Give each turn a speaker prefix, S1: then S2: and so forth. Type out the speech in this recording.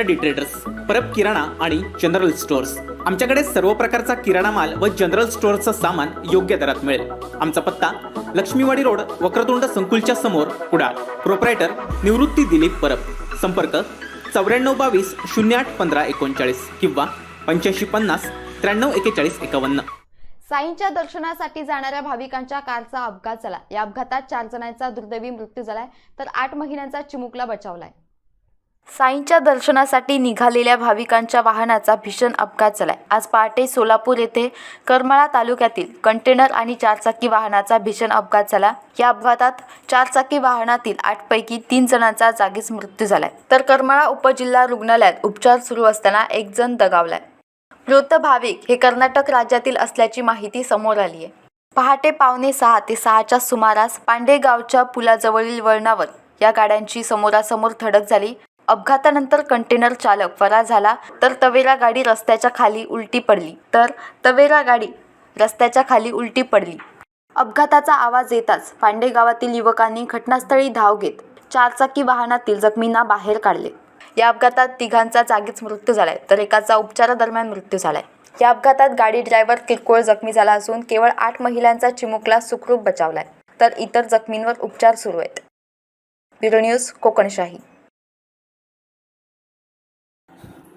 S1: खरडी डिट्रेडर्स परब किराणा आणि general stores आमच्याकडे सर्व प्रकारचा किराणा माल व जनरल स्टोअरचं सामान योग्य दरात मिळेल. आमचा पत्ता लक्ष्मीवाडी रोड वक्रतुंड संकुलच्या समोर कुडाळ प्रोप्रायटर निवृत्ती दिलीप परब. संपर्क चौऱ्याण्णव बावीस शून्य आठ पंधरा एकोणचाळीस किंवा पंच्याऐंशी पन्नास त्र्याण्णव एकेचाळीस एकावन्न.
S2: साईंच्या दर्शनासाठी जाणाऱ्या भाविकांच्या कारचा अपघात झाला. या अपघातात चार जणांचा दुर्दैवी मृत्यू झालाय. तर आठ महिन्यांचा चिमुकला बचावलाय. साईंच्या दर्शनासाठी निघालेल्या भाविकांच्या वाहनाचा भीषण अपघात झालाय. आज पहाटे सोलापूर येथे करमाळा तालुक्यातील कंटेनर आणि चारचाकी वाहनाचा भीषण अपघात झाला. या अपघातात चारचाकी वाहनातील आठ पैकी तीन जणांचा जागीच मृत्यू झालाय. तर करमाळा उपजिल्हा रुग्णालयात उपचार सुरू असताना एक जण दगावलाय. मृत भाविक हे कर्नाटक राज्यातील असल्याची माहिती समोर आली आहे पहाटे पावणे सहा ते सहाच्या सुमारास पांडेगावच्या पुलाजवळील वळणावर या गाड्यांची समोरासमोर धडक झाली. अपघातानंतर कंटेनर चालक फरार झाला तर तवेरा गाडी रस्त्याच्या खाली उलटी पडली. तर तवेरा गाडी रस्त्याच्या खाली उलटी पडली. अपघाताचा आवाज येताच पांडे गावातील युवकांनी घटनास्थळी धाव घेत चारचाकी वाहनातील जखमींना बाहेर काढले. या अपघातात तिघांचा जागीच मृत्यू झालाय तर एकाचा उपचारादरम्यान मृत्यू झालाय. या अपघातात गाडी ड्रायव्हर किरकोळ जखमी झाला असून केवळ आठ महिलांचा चिमुकला सुखरूप बचावलाय तर इतर जखमींवर उपचार सुरू आहेत. Bureau news Kokanshahi.